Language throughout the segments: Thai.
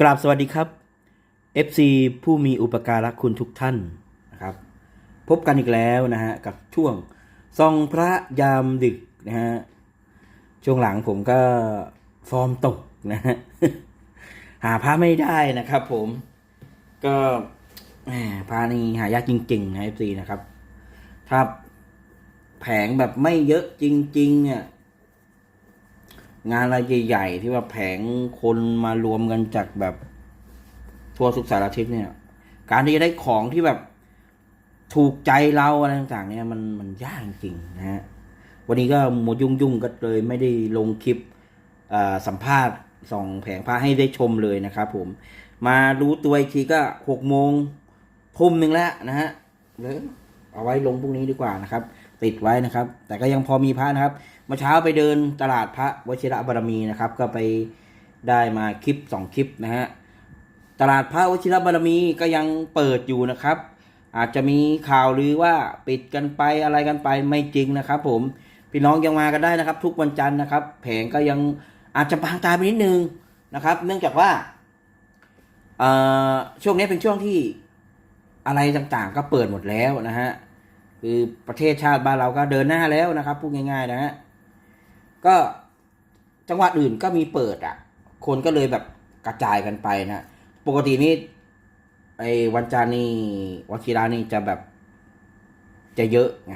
กราบสวัสดีครับ FC ผู้มีอุปการะคุณทุกท่านนะครับ พบกันอีกแล้วนะฮะกับช่วงซองพระยามดึกนะฮะช่วงหลังผมก็ฟอร์มตกนะฮะหาพระไม่ได้นะครับผมก็แหมพระนี่หายากจริงๆนะ FC นะครับถ้าแผงแบบไม่เยอะจริง ๆ เนี่ย งานอะไรใหญ่ๆที่ว่าแผงคนมารวมกันจากแบบทั่วสุกสารทิศเนี่ย การที่จะได้ของที่แบบถูกใจเราอะไรต่างๆเนี่ยมันมันยากจริงๆนะฮะวันนี้ก็หมดยุ่งๆก็เลยไม่ได้ลงคลิปสัมภาษณ์ส่องแผงพระให้ได้ชมเลยนะครับผมมารู้ตัวอีกทีก็หกโมงทุ่มหนึ่งแล้วนะฮะเดี๋ยเอาไว้ลงพรุ่งนี้ดีกว่านะครับ ติดไว้นะครับ แต่ก็ยังพอมีพระนะครับ เมื่อเช้าไปเดินตลาดพระวชิระบารมีนะครับ ก็ไปได้มาคลิปสองคลิปนะฮะตลาดพระวชิระบารมีก็ยังเปิดอยู่นะครับ อาจจะมีข่าวหรือว่าปิดกันไปอะไรกันไปไม่จริงนะครับ ผมพี่น้องยังมากันได้นะครับ ทุกวันจันทร์นะครับ แผงก็ยังอาจจะบางตาไปนิดนึงนะครับ เนื่องจากว่าช่วงนี้เป็นช่วงที่อะไรต่างๆ ก็เปิดหมดแล้วนะฮะคือประเทศชาติบ้านเราก็เดินหน้าแล้วนะครับพูดง่ายๆนะฮะ ก็จังหวัดอื่นก็มีเปิดอะ คนก็เลยแบบกระจายกันไปนะปกตินี่ไอ้วันจันนี้วันกีฬานี่จะแบบ จะเยอะไง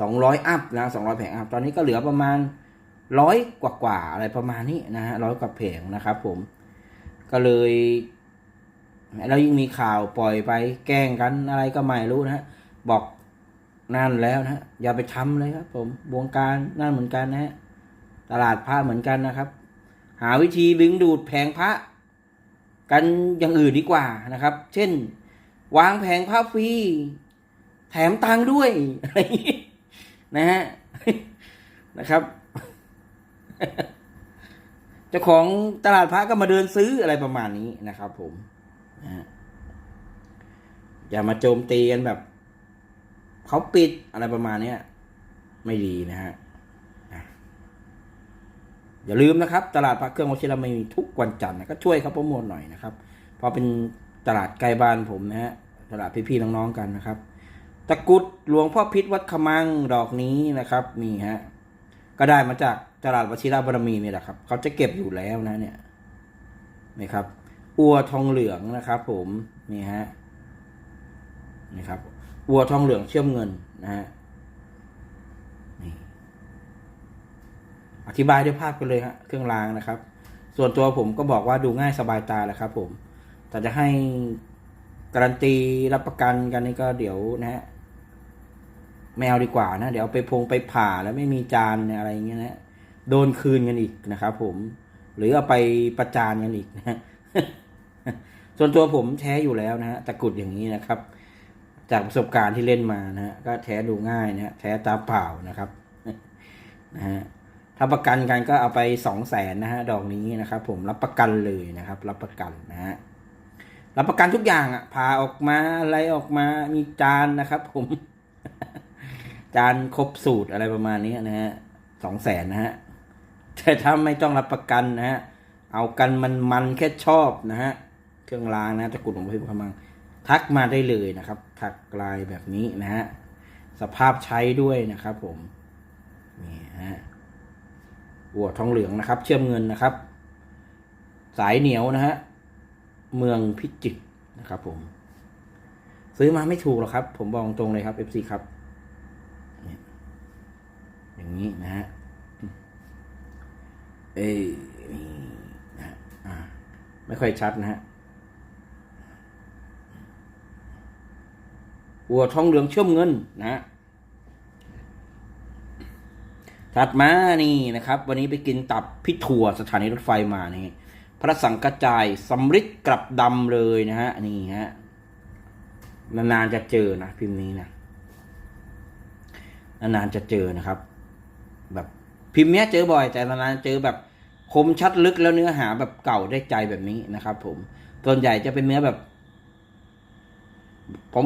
สองร้อยอัพนะสองร้อยแผงอัพตอนนี้ก็เหลือประมาณร้อยกว่าๆอะไรประมาณนี้นะฮะร้อยกว่าแผงนะครับผม ก็เลยแล้วยิ่งมีข่าวปล่อยไปแกล้งกันอะไรก็ไม่รู้นะฮะบอกนั่นแล้วนะฮะอย่าไปทำเลยครับผมวงการนั่นเหมือนกันนะฮะ ตลาดพระเหมือนกันนะครับ หาวิธีดึงดูดแผงพระกันอย่างอื่นดีกว่านะครับ เช่น วางแผงพระฟรีแถมตังค์ด้วยอะไรอย่างงี้นะฮะนะครับเจ้าของตลาดพระก็มาเดินซื้ออะไรประมาณนี้นะครับ ผมอย่ามาโจมตีกันแบบเขาปิดอะไรประมาณเนี้ยไม่ดีนะฮะ อย่าลืมนะครับ ตลาดพระเครื่องวชิรมีทุกวันจันทร์นะก็ช่วยเขาโปรโมทหน่อยนะครับเพราะเป็นตลาดใกล้บ้านผมนะฮะตลาดพี่ๆน้องๆกันนะครับ ตะกุดหลวงพ่อพิษวัดขมังดอกนี้นะครับมีฮะก็ได้มาจากตลาดวชิระบารมีนี่แหละครับเขาจะเก็บอยู่แล้วนะเนี่ยนี่ครับ อัวทองเหลืองนะครับ ผมนี่ฮะนี่ครับวัวทองเหลืองเชื่อมเงินนะฮะ อธิบายด้วยภาพกันเลยฮะเครื่องรางนะครับ ส่วนตัวผมก็บอกว่าดูง่ายสบายตาแหละครับผมแต่จะให้การันตีรับประกันกันนี่ก็เดี๋ยวนะฮะไม่เอาดีกว่านะเดี๋ยวไปพงไปผ่าแล้วไม่มีจานอะไรอย่างเงี้ยนะโดนคืนกันอีกนะครับผม หรือเอาไปประจานกันอีกนะฮะส่วนตัวผมแท้อยู่แล้วนะฮะตะกุดอย่างนี้นะครับ จากประสบการณ์ที่เล่นมานะฮะก็แท้ดูง่ายนะฮะแท้ตาเปล่านะครับนะฮะ ถ้าประกันกันก็เอาไปสองแสนนะฮะดอกนี้นะครับ ผมรับประกันเลยนะครับ รับประกันนะฮะรับประกันทุกอย่างอะพาออกมาอะไรออกมามีจานนะครับ ผม จานครบสูตรอะไรประมาณนี้นะฮะสองแสนนะฮะแต่ถ้าไม่ต้องรับประกันนะฮะเอากันมันมันๆแค่ชอบนะฮะเครื่องรางนะตะกรุดหลวงพ่อพิมพ์พมังทักมาได้เลยนะครับ ทักลายแบบนี้นะฮะสภาพใช้ด้วยนะครับ ผมนี่ฮะ วัวทองเหลืองนะครับ เชื่อมเงินนะครับ สายเหนียวนะฮะเมืองพิจิตรนะครับผมซื้อมาไม่ถูกหรอกครับ ผมบอกตรงเลยครับ FC ครับอย่างนี้นะฮะเอ้ยนะฮะไม่ค่อยชัดนะฮะวัวทองเหลืองเชื่อมเงินนะฮะ ถัดมานี่นะครับ วันนี้ไปกินตับพี่ถั่วสถานีรถไฟมานี่พระสังกระจายสำริดกลับดำเลยนะฮะนี่ฮะนานๆจะเจอนะพิมพ์นี้นะนานๆจะเจอนะครับ แบบพิมพ์เนี้ยเจอบ่อย แต่นานๆเจอแบบคมชัดลึกแล้วเนื้อหาแบบเก่าได้ใจแบบนี้นะครับ ผมส่วนใหญ่จะเป็นเนื้อแบบ ผม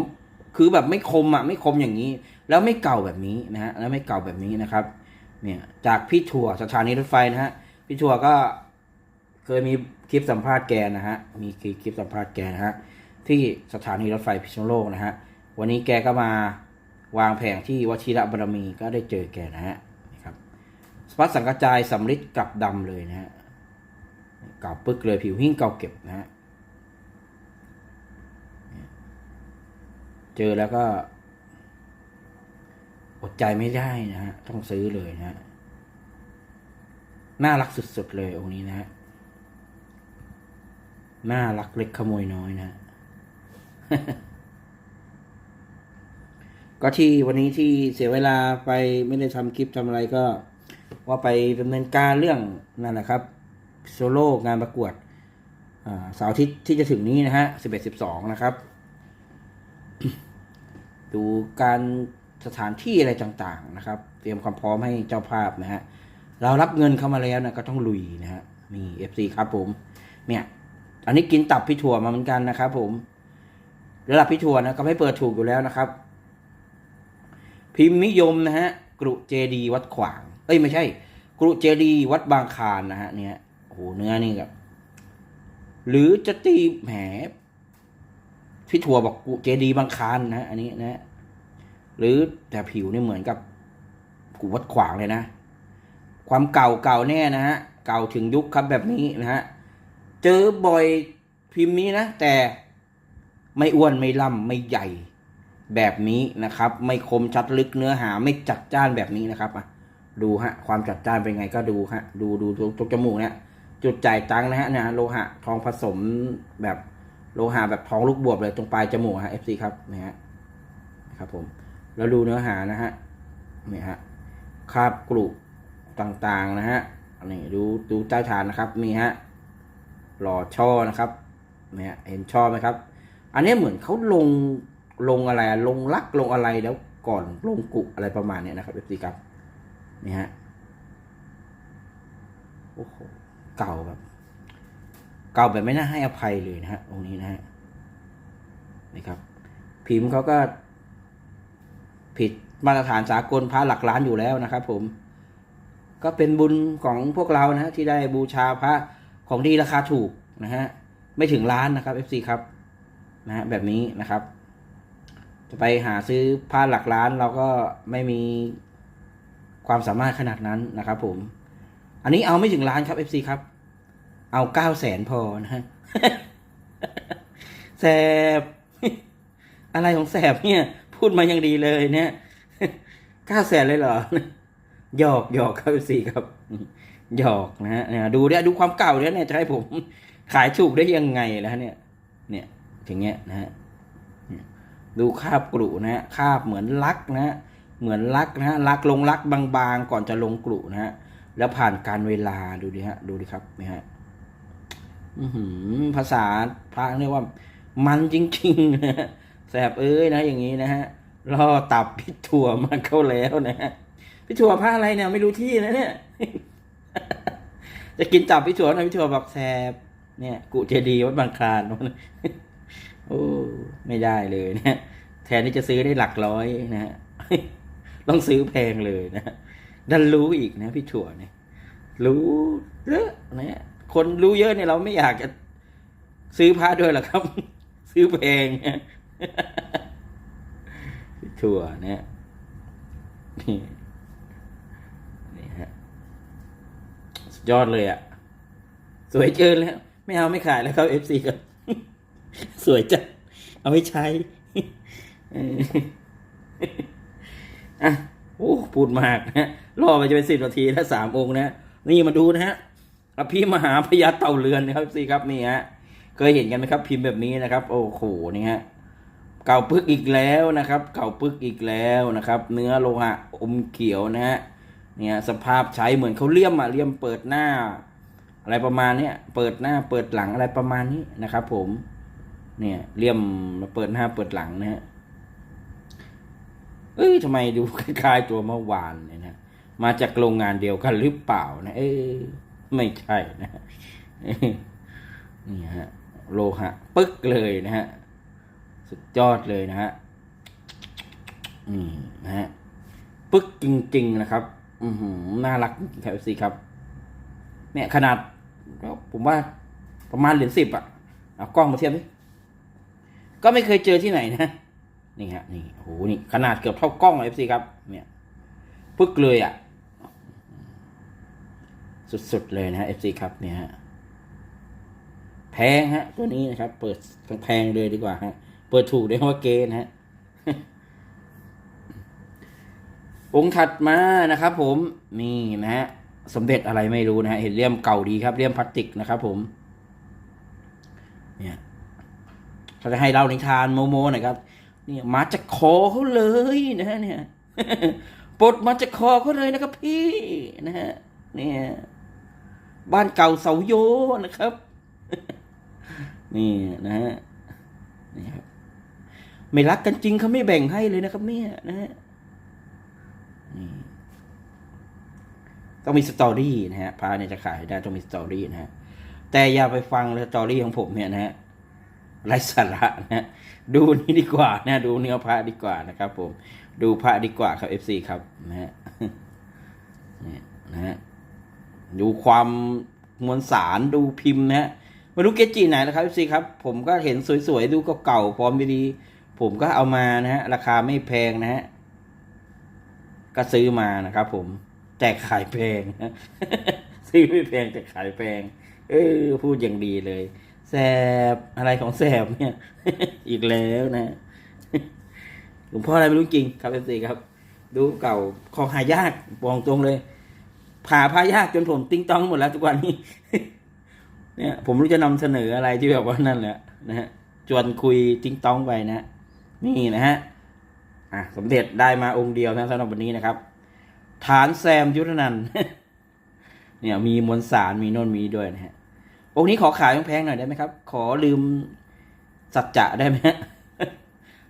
คือแบบไม่คมอะ ไม่คมอย่างนี้ แล้วไม่เก่าแบบนี้นะฮะแล้วไม่เก่าแบบนี้นะครับ เนี่ยจากพี่ถั่วสถานีรถไฟนะฮะพี่ถั่วก็เคยมีคลิปสัมภาษณ์แกนะฮะมีคลิปสัมภาษณ์แกนะฮะที่สถานีรถไฟพิษณุโลกนะฮะวันนี้แกก็มาวางแผงที่วชิระบารมีก็ได้เจอแกนะฮะนี่ครับสปัสสังกระจายสำริดกลับดำเลยนะฮะเก่าปึกเลยผิวหิ้งเก่าเก็บนะฮะเจอแล้วก็ อดใจไม่ได้นะฮะต้องซื้อเลยนะฮะน่ารักสุดๆเลยองค์นี้นะฮะน่ารักเล็กขโมยน้อยนะฮะก็ที่วันนี้ที่เสียเวลาไปไม่ได้ทำคลิปทำอะไรก็ ว่าไปดำเนินการเรื่องนั่นแหละครับ โซโล่งานประกวดเสาร์ทิตย์ที่จะถึงนี้นะฮะสิบเอ็ดสิบสองนะครับ ดูการ สถานที่อะไรต่างๆนะครับ เตรียมความพร้อมให้เจ้าภาพนะฮะเรารับเงินเข้ามาแล้วนะก็ต้องลุยนะฮะมีเอฟซีครับผม เนี่ย อันนี้กินตับพี่ถั่วมาเหมือนกันนะครับ ผมระดับพี่ถั่วนะก็ไม่เปิดถูกอยู่แล้วนะครับ พิมพ์นิยมนะฮะกรุเจดีวัดขวาง เอ้ยไม่ใช่ กรุเจดีวัดบางคานนะฮะเนี่ยโอ้โหเนื้อนี่แบบหรือจะตีแหมพี่ถั่วบอกกุเจดีบางคานนะอันนี้นะ หรือแต่ผิวนี่เหมือนกับกูวัดขวางเลยนะ ความเก่าเก่าแน่นะฮะ เก่าถึงยุคครับแบบนี้นะฮะ เจอบ่อยพิมพ์นี้นะ แต่ไม่อ้วนไม่ล่ำไม่ใหญ่แบบนี้นะครับ ไม่คมชัดลึกเนื้อหาไม่จัดจ้านแบบนี้นะครับอะดูฮะ ความจัดจ้านเป็นไงก็ดูฮะ ดูดูตรงจมูกเนี่ยจุดจ่ายตังนะฮะนี่ยโลหะทองผสมแบบโลหะแบบทองลูกบวบเลยตรงปลายจมูกฮะ FC ครับนี่ฮะครับผม แล้วดูเนื้อหานะฮะนี่ฮะคาบกรุต่างๆนะฮะนี่ดูดูใต้ฐานนะครับ มีฮะหล่อช่อนะครับเนี่ยเห็นช่อไหมครับ อันนี้เหมือนเขาลงลงอะไรลงลักลงอะไรแล้วก่อนลงกุอะไรประมาณเนี้ยนะครับ FC ครับนี่ฮะโอ้โหเก่าแบบ เก่าแบบไม่น่าให้อภัยเลยนะฮะตรงนี้นะฮะนี่ครับ พิมพ์เขาก็ ผิดมาตรฐานสากลพระหลักล้านอยู่แล้วนะครับ ผม ก็เป็นบุญของพวกเรานะฮะที่ได้บูชาพระของดีราคาถูกนะฮะไม่ถึงล้านนะครับ FC ครับนะฮะแบบนี้นะครับ จะไปหาซื้อผ้าหลักล้านเราก็ไม่มีความสามารถขนาดนั้นนะครับ ผม อันนี้เอาไม่ถึงล้านครับ FC ครับ เอาเก้าแสนพอนะฮะแสบอะไรของแสบเนี่ย พูดมาอย่างดีเลยเนี่ยเก้าแสนเลยเหรอหยอกหยอกครับสี่ครับหยอกนะฮะเนี่ยดูเนี่ยดูความเก่าเนี่ยเนี่ยจะให้ผม ขายถูกได้ยังไงแล้วเนี่ย เนี่ยอย่างเงี้ยนะฮะดูคาบกรุนะฮะคาบเหมือนลักนะฮะเหมือนลักนะฮะลักลงลักบางๆ ก่อนจะลงกรุนะฮะแล้วผ่านการเวลาดูดิฮะ ดูดิครับนี่ฮะอือหือภาษาพระเรียกว่า มันจริงๆนะฮะ แสบเอ้ยนะอย่างนี้นะฮะล่อตับพิถั่วมาเข้าแล้วนะฮะพิถั่วพระอะไรเนี่ยไม่รู้ที่นะเนี่ย จะกินตับพิถั่วนะพิถั่วบอกแสบเนี่ย กุเจดีวัดบางคลานโอ้ไม่ได้เลยนะแทนที่จะซื้อได้หลักร้อยนะฮะต้องซื้อแพงเลยนะฮะดันรู้อีกนะ พี่ถั่วเนี่ย รู้เยอะนะคนรู้เยอะเนี่ยเราไม่อยากจะซื้อพระด้วยหรอกครับ ซื้อแพงเนี่ย ถั่วเนี่ยนี่นี่ฮะสุดยอดเลยอะ่ะ สวยเกินแล้ว ไม่เอาไม่ขายแล้วครับเอฟซีครับสวยจังเอาไว้ใช้อะโอ้พูดมากนะรอไปจะเป็นสิบนาทีแล้วสามองค์นะ นี่มาดูนะฮะอภิมหาพญาเต่าเรือนนะครับสิครับนี่ฮะ เคยเห็นกันไหมครับ พิมพ์แบบนี้นะครับ โอ้โหนี่ฮะ เก่าปึกอีกแล้วนะครับ เก่าปึกอีกแล้วนะครับ เนื้อโลหะอมเขียวนะฮะเนี่ยสภาพใช้เหมือนเขาเลี่ยมอะเลี่ยมเปิดหน้า อะไรประมาณเนี้ยเปิดหน้าเปิดหลังอะไรประมาณนี้นะครับ ผมเนี่ยเลี่ยมมาเปิดหน้าเปิดหลังนะฮะเอ้ยทำไมดูคล้ายๆตัวเมื่อวานเนี่ยนะมาจากโรงงานเดียวกันหรือเปล่านะเอ้ยไม่ใช่นะนี่ฮะโลหะปึ๊กเลยนะฮะ สุดยอดเลยนะฮะอืมนะฮะปึ๊กจริง ๆ นะครับ อือหือน่ารักแถวสิครับ เนี่ยขนาดก็ผมว่าประมาณเหรียญสิบอะ เอากล้องมาเทียบดิก็ไม่เคยเจอที่ไหนนะ นี่ฮะ นี่โอ้โห นี่ ขนาดเกือบเท่ากล้องเอฟซีครับ เนี่ยปึ๊กเลยอะ สุดๆเลยนะฮะเอฟซีครับ เนี่ยฮะ แพงฮะ ตัวนี้นะครับ เปิดแพงเลยดีกว่าฮะ ปิดถูกด้วยคำว่าเกนะฮะ องค์ถัดมานะครับผมนี่นะฮะสมเด็จอะไรไม่รู้นะฮะเห็นเลี่ยมเก่าดีครับเลี่ยมพลาสติกนะครับผม เนี่ยเขาจะให้เล่านิทานโมโมหน่อยครับ เนี่ยมาจากคอเขาเลยนะฮะเนี่ยปลดมาจากคอเขาเลยนะครับพี่นะฮะเนี่ย บ้านเก่าเสาโยนะครับ นี่นะฮะนี่ครับ ไม่รักกันจริงเขาไม่แบ่งให้เลยนะครับเนี่ยนะฮะต้องมีสตอรี่นะฮะพระเนี่ยจะขายได้ต้องมีสตอรี่นะฮะแต่อย่าไปฟังสตอรี่ของผมเนี่ยนะฮะไร้สาระนะฮะดูนี่ดีกว่านะดูเนื้อพระดีกว่านะครับ ผม ดูพระดีกว่าครับ FC ครับนะฮะเนี่ยนะฮะดูความมวลสารดูพิมพ์นะฮะไม่รู้เกจิไหนนะครับซีครับ ผมก็เห็นสวยๆ ดูเก่าๆพร้อมดีๆ ผมก็เอามานะฮะราคาไม่แพงนะฮะก็ซื้อมานะครับผมแต่ขายแพงซื้อไม่แพงแต่ขายแพงเออพูดอย่างดีเลยแสบอะไรของแสบเนี่ย อีกแล้วนะหลวงพ่ออะไรไม่รู้จริงครับเอฟซีครับ ดูเก่าของหายากบอกตรงเลย ผ่าพายากจนผมติ้งต้องหมดแล้วทุกวันนี้ เนี่ย ผมรู้จะนำเสนออะไรที่แบบว่านั่นแหละนะฮะชวนคุยติ้งต้องไปนะ นี่นะฮะอะสมเด็จได้มาองค์เดียวนะสำหรับวันนี้นะครับ ฐานแซมยุทธนันเนี่ยมีมวลสารมีโน่นมีด้วยนะฮะองค์นี้ขอขายแพงๆหน่อยได้ไหมครับ ขอลืมสัจจะได้ไหมฮะ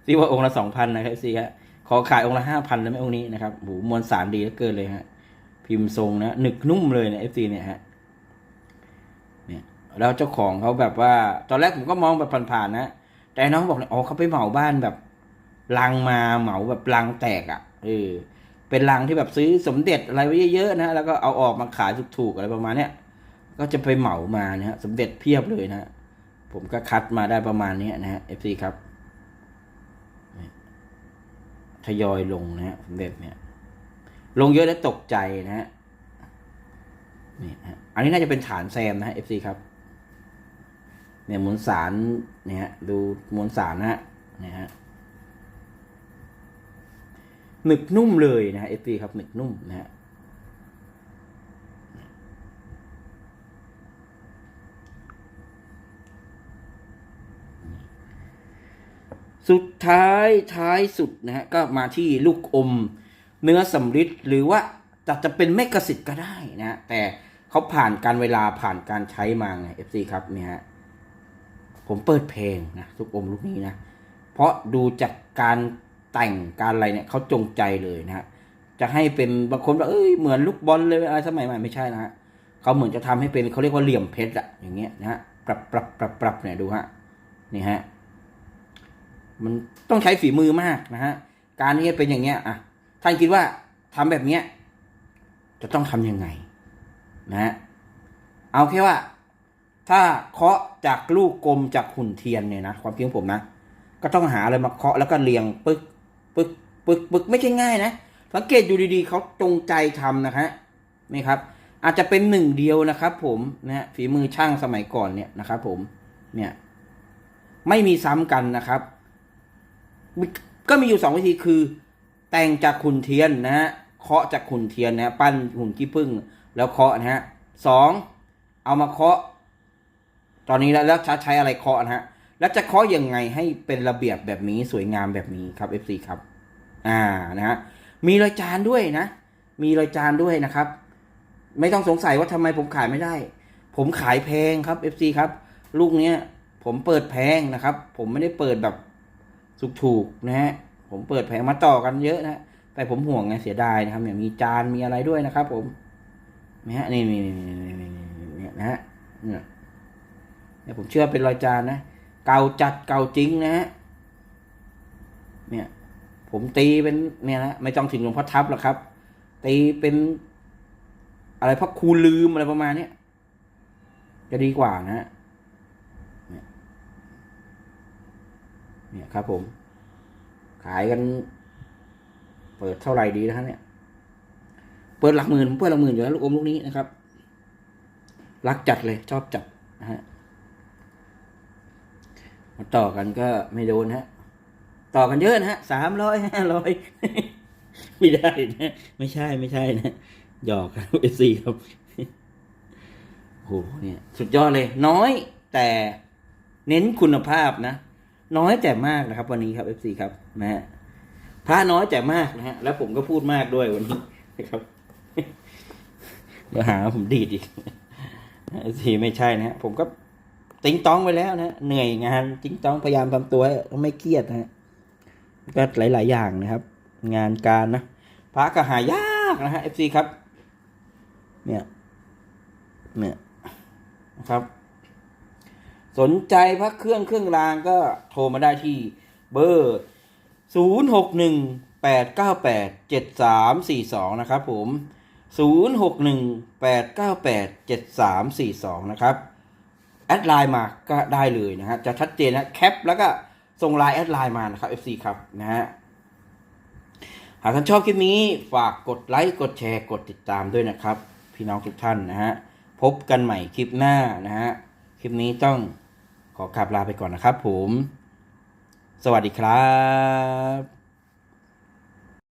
ที่ว่าองค์ละสองพันนะครับซีฮะขอขายองค์ละห้าพันได้ไหมองค์นี้นะครับโหมวลสารดีเหลือเกินเลยฮะ พิมพ์ทรงนะหนึกนุ่มเลยนี่ยเอฟซีเนี่ยฮะเนี่ยแล้วเจ้าของเขาแบบว่า ตอนแรกผมก็มองแบบผ่านๆนะ แต่น้องบอกเนี่ยอ๋อเขาไปเหมาบ้านแบบ ลังมาเหมาแบบลังแตกอะ่ะเออเป็นลังที่แบบซื้อสมเด็จอะไรไว้เยอะๆนะแล้วก็เอาออกมาขายถูกๆอะไรประมาณเนี้ยก็จะไปเหมามานะฮะสมเด็จเพียบเลยนะฮะผมก็คัดมาได้ประมาณนี้นะฮะ FC ครับทยอยลงนะฮะสมเด็จเนี่ย ลงเยอะแล้วตกใจนะฮะนี่ฮะอันนี้น่าจะเป็นฐานแซมนะฮะ FC ครับ เนี่ยมวลสารเนี่ยฮะดูมวลสารนะฮะเนี่ยฮะ หนึบนุ่มเลยนะฮะ FC ครับหนึบนุ่มนะฮะสุดท้ายท้ายสุดนะฮะก็มาที่ลูกอมเนื้อสำริดหรือว่าจะจะเป็นเมกะสิทธิ์ก็ได้นะฮะแต่เขาผ่านการเวลาผ่านการใช้มาไง FC ครับเนี่ยฮะผมเปิดเพลงนะลูกอมลูกนี้นะ เพราะดูจากการ แต่งการอะไรเนี่ยเขาจงใจเลยนะฮะจะให้เป็นบางคนว่าเอ้ยเหมือนลูกบอลเลยอะไรสมัยใหม่ไม่ใช่นะฮะเขาเหมือนจะทำให้เป็นเขาเรียกว่าเหลี่ยมเพชรอะอย่างเงี้ยนะฮะปรับปรับปรับปรับเนี่ยดูฮะนี่ฮะมันต้องใช้ฝีมือมากนะฮะการที่จะเป็นอย่างเงี้ยอะท่านคิดว่าทำแบบเนี้ยจะต้องทำยังไงนะฮะเอาแค่ว่า ถ้าเคาะจากลูกกลมจากหุ่นเทียนเนี่ยนะความคิดของผมนะก็ต้องหาอะไรมาเคาะแล้วก็เรียงปึ๊ก ปึกปึกปึกไม่ใช่ง่ายนะ สังเกตอยู่ดีๆเขาจงใจทำนะฮะนี่ครับ อาจจะเป็นหนึ่งเดียวนะครับ ผมนะฝีมือช่างสมัยก่อนเนี่ยนะครับ ผมเนี่ย ไม่มีซ้ำกันนะครับ ก็มีอยู่สองวิธีคือ แต่งจากขุนเทียนนะฮะเคาะจากขุนเทียนนะฮะปั้นหุ่นขี้ผึ้งแล้วเคาะนะฮะสองเอามาเคาะ ตอนนี้แล้วแล้วใช้อะไรเคาะนะฮะ แล้วจะเคาะยังไงให้เป็นระเบียบแบบนี้สวยงามแบบนี้ครับ FC ครับ อ่านะฮะมีรอยจานด้วยนะ มีรอยจานด้วยนะครับ ไม่ต้องสงสัยว่าทำไมผมขายไม่ได้ ผมขายแพงครับ FC ครับ ลูกเนี้ยผมเปิดแพงนะครับ ผมไม่ได้เปิดแบบสุกถูกนะฮะผมเปิดแผงมาต่อกันเยอะนะแต่ผมห่วงไงเสียดายนะครับเนี่ยมีจานมีอะไรด้วยนะครับ ผมนะฮะนี่นี่นี่นี่นี่นี่นะฮะเนี่ยเนี่ยผมเชื่อเป็นรอยจานนะ เก่าจัดเก่าจริงนะฮะเนี่ยผมตีเป็นเนี่ยนะไม่ต้องถึงหลวงพ่อทับหรอกครับ ตีเป็นอะไรพระครูลืมอะไรประมาณเนี้ยจะดีกว่านะฮะเนี่ยเนี่ยครับผม ขายกัน เปิดเท่าไหร่ดีนะฮะเนี่ย เปิดหลักหมื่นเปิดหลักหมื่นอยู่แล้วลูกอมลูกนี้นะครับ รักจัดเลยชอบจัดนะฮะ มาต่อกันก็ไม่โดนฮะ ต่อกันเยอะนะฮะสามร้อยห้าร้อยไม่ได้นะไม่ใช่ไม่ใช่นะหยอกครับเอซีครับโหเนี่ย สุดยอดเลย น้อยแต่เน้นคุณภาพนะ น้อยแต่มากนะครับ วันนี้ครับเอฟซีครับนะฮะพระน้อยแต่มากนะฮะ แล้วผมก็พูดมากด้วยวันนี้นะครับเดี๋ยวหาผมดีดอีกเอฟซีไม่ใช่นะฮะผมก็ ติ้งต้องไปแล้วนะเหนื่อยงานติ้งต้องพยายามทำตัวให้ไม่เครียดนะฮะก็หลาย ๆ อย่างนะครับ งานการนะพระก็หายากนะฮะ FC ครับ เนี่ยเนี่ยนะครับ สนใจพระเครื่องเครื่องรางก็โทรมาได้ที่เบอร์ศูนย์หกหนึ่งแปดเก้าแปดเจ็ดสามสี่สองนะครับผมศูนย์หกหนึ่งแปดเก้าแปดเจ็ดสามสี่สองนะครับ แอดไลน์มาก็ได้เลยนะฮะจะชัดเจนนะแคปแล้วก็ส่งไลน์แอดไลน์มานะครับ FC ครับนะฮะหากท่านชอบคลิปนี้ฝากกดไลค์กดแชร์กดติดตามด้วยนะครับ พี่น้องทุกท่านนะฮะพบกันใหม่คลิปหน้านะฮะคลิปนี้ต้องขอกราบลาไปก่อนนะครับผม สวัสดีครับ